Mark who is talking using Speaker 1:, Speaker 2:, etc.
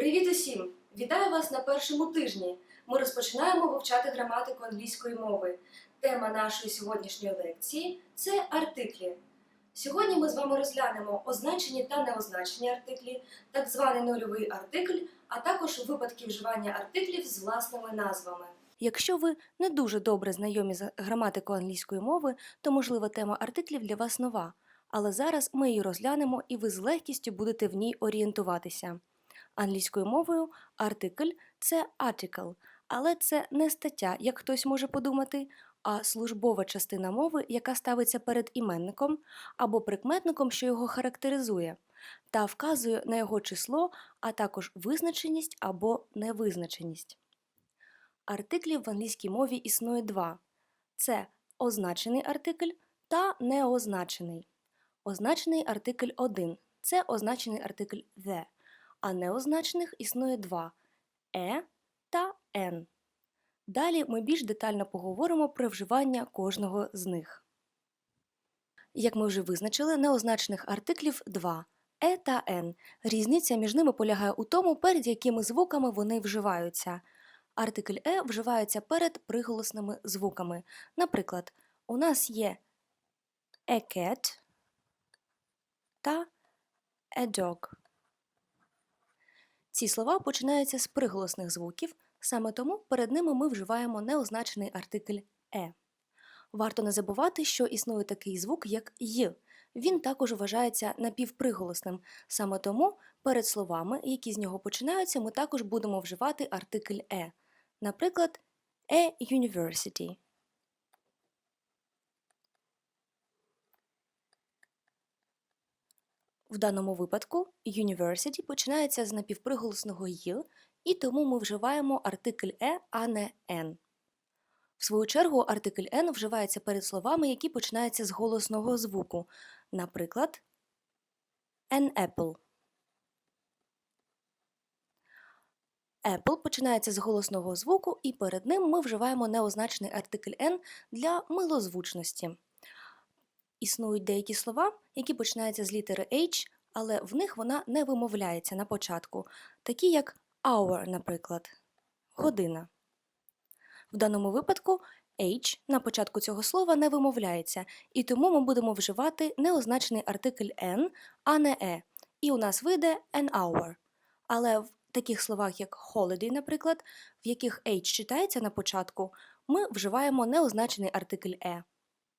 Speaker 1: Привіт усім! Вітаю вас на першому тижні. Ми розпочинаємо вивчати граматику англійської мови. Тема нашої сьогоднішньої лекції це артиклі. Сьогодні ми з вами розглянемо означені та неозначені артиклі, так званий нульовий артикль, а також випадки вживання артиклів з власними назвами. Якщо ви не дуже добре знайомі з граматикою англійської мови, то можливо тема артиклів для вас нова. Але зараз ми її розглянемо і ви з легкістю будете в ній орієнтуватися. Англійською мовою артикль це article, але це не стаття, як хтось може подумати, а службова частина мови, яка ставиться перед іменником або прикметником, що його характеризує, та вказує на його число, а також визначеність або невизначеність. Артиклів в англійській мові існує два: це означений артикль та неозначений. Означений артикль 1 це означений артикль the, а неозначених існує два е та н. Далі ми більш детально поговоримо про вживання кожного з них. Як ми вже визначили, неозначених артиклів два е та н. Різниця між ними полягає у тому, перед якими звуками вони вживаються. Артикль е вживається перед приголосними звуками. Наприклад, у нас є a cat та a dog. Ці слова починаються з приголосних звуків, саме тому перед ними ми вживаємо неозначений артикль е. Варто не забувати, що існує такий звук, як й. Він також вважається напівприголосним, саме тому перед словами, які з нього починаються, ми також будемо вживати артикль е. Наприклад, a university. В даному випадку university починається з напівприголосного й, і тому ми вживаємо артикль е, а не n. В свою чергу, артикль n вживається перед словами, які починаються з голосного звуку. Наприклад, an apple. Apple починається з голосного звуку, і перед ним ми вживаємо неозначений артикль n для милозвучності. Існують деякі слова, які починаються з літери H, але в них вона не вимовляється на початку, такі як hour, наприклад, година. В даному випадку H на початку цього слова не вимовляється, і тому ми будемо вживати неозначений артикль n, а не e, і у нас вийде an hour. Але в таких словах, як holiday, наприклад, в яких H читається на початку, ми вживаємо неозначений артикль e.